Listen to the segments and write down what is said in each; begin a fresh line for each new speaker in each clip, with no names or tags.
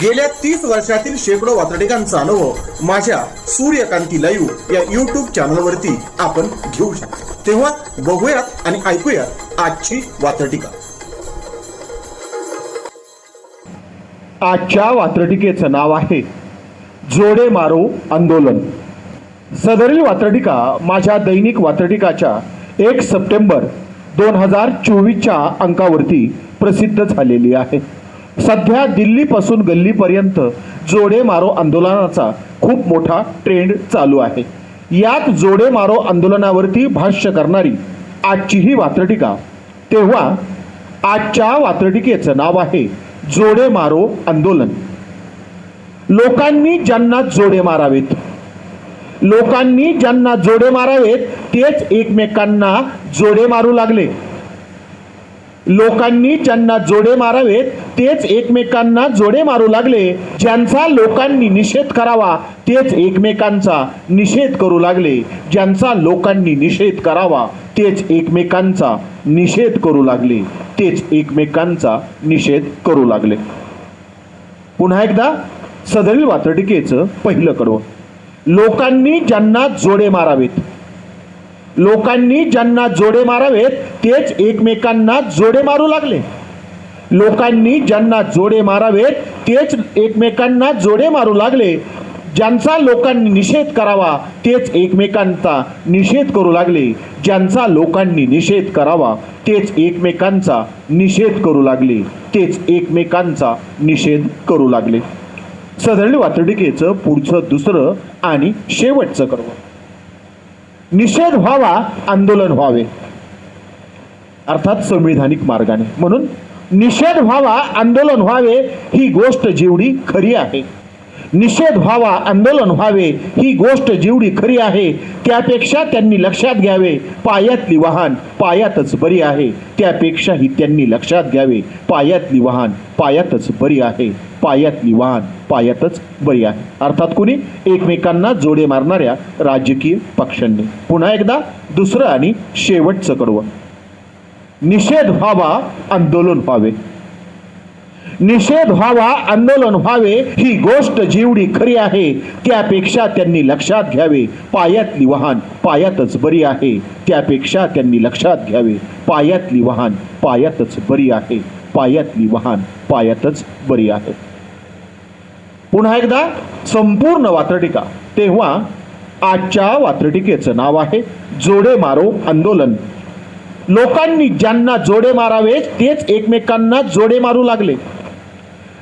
गेल्या तीस वर्षातील शेकडो वातडिकांचा अनुभव माझ्या सूर्यकांती लाईव्ह या युट्यूब चॅनलवरती आपण घेऊ शकतो. तेव्हा बघूयात आणि ऐकूयात आजची वातडिका
आजच्या वात्रटिकेचं नाव आहे जोडे मारो आंदोलन. सदरील वात्रटिका माझ्या दैनिक वात्रटिकाच्या एक सप्टेंबर दोन हजार चोवीसच्या अंकावरती प्रसिद्ध झालेली आहे. सध्या दिल्लीपासून गल्लीपर्यंत जोडे मारो आंदोलनाचा खूप मोठा ट्रेंड चालू आहे. यात जोडे मारो आंदोलनावरती भाष्य करणारी आजची ही वात्रटिका. तेव्हा आजच्या वात्रटिकेचं नाव आहे जोडे मारो आंदोलन. लोकांनी ज्यांना जोडे मारावेत लोकांनी ज्यांना जोडे मारावेत तेच एकमेकांना जोडे मारू लागले. लोकांनी ज्यांना जोडे मारावेत तेच एकमेकांना जोडे मारू लागले. ज्यांचा लोकांनी निषेध करावा तेच एकमेकांचा निषेध करू लागले. ज्यांचा लोकांनी निषेध करावा तेच एकमेकांचा निषेध करू लागले. तेच एकमेकांचा निषेध करू लागले. पुन्हा एकदा सदरील वात्रटिकेचं पहिलं कडवं. लोकांनी ज्यांना जोडे मारावेत लोकांनी ज्यांना जोडे मारावेत तेच एकमेकांना जोडे मारू लागले. लोकांनी ज्यांना जोडे मारावेत तेच एकमेकांना जोडे मारू लागले. ज्यांचा लोकांनी निषेध करावा तेच एकमेकांचा निषेध करू लागले. ज्यांचा लोकांनी निषेध करावा तेच एकमेकांचा निषेध करू लागले. तेच एकमेकांचा निषेध करू लागले. सदरली वातडिकेचं पुढचं दुसरं आणि शेवटचं करवं निषेध व्हावा आंदोलन व्हावे. अर्थात संविधानिक मार्गाने. म्हणून निषेध व्हावा आंदोलन व्हावे ही गोष्ट जेवढी खरी आहे. निषेध व्हावा आंदोलन व्हावे ही गोष्ट जेवढी खरी आहे त्यापेक्षा त्यांनी लक्षात घ्यावे पायातली वाहन पायातच बरी आहे. त्यापेक्षाही त्यांनी लक्षात घ्यावे पायातली वाहन पायातच बरी आहे. पायातली वाहन पायातच बरी आहे अर्थात कुणी? एकमेकांना जोडे मारणाऱ्या राजकीय पक्षांनी. पुन्हा एकदा दुसरं आणि शेवटचं कडवं. निषेध व्हावा आंदोलन व्हावे. निषेध व्हावा आंदोलन व्हावे ही गोष्ट जेवढी खरी आहे त्यापेक्षा त्यांनी लक्षात घ्यावे. पायातली वाहन पायातच बरी आहे त्यापेक्षा त्यांनी लक्षात घ्यावे. पायातली वाहन पायातच बरी आहे. पायातली वाहन पायातच बरी आहे. पुन्हा एकदा संपूर्ण वात्रटिका. तेव्हा आजच्या वात्रटिकेचं नाव आहे जोडे मारो आंदोलन. लोकांनी ज्यांना जोडे मारावे तेच एकमेकांना जोडे मारू लागले.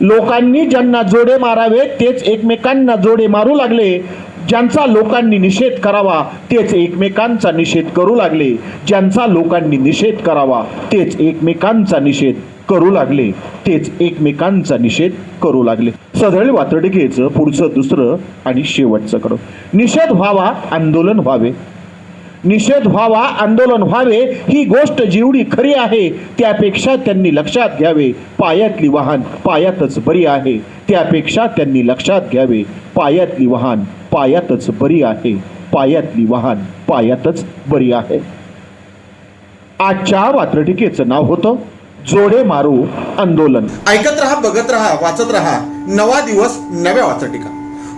लोकांनी ज्यांना जोडे मारावे तेच एकमेकांना जोडे मारू लागले. ज्यांचा लोकांनी निषेध करावा तेच एकमेकांचा निषेध करू लागले. ज्यांचा लोकांनी निषेध करावा तेच एकमेकांचा निषेध करू लागले तेच एकमेकांचा निषेध करू लागले. सदळ वातडिकेचं पुढचं दुसरं आणि शेवटचं कडं. निषेध व्हावा आंदोलन व्हावे. निषेध व्हावा आंदोलन व्हावे ही गोष्ट जेवढी खरी आहे त्यापेक्षा त्यांनी लक्षात घ्यावे. पायातली वाहन पायातच बरी आहे त्यापेक्षा त्यांनी लक्षात घ्यावे. पायातली वाहन पायातच बरी आहे पायातली वाहन पायातच बरी आहे. आजच्या वात्रटिकेचं नाव होतं जोडे मारू आंदोलन.
ऐकत रहा बघत रहा वाचत रहा. नवा दिवस नव्या वाचटिका.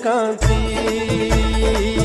सूर्यकांती सूर्यकांती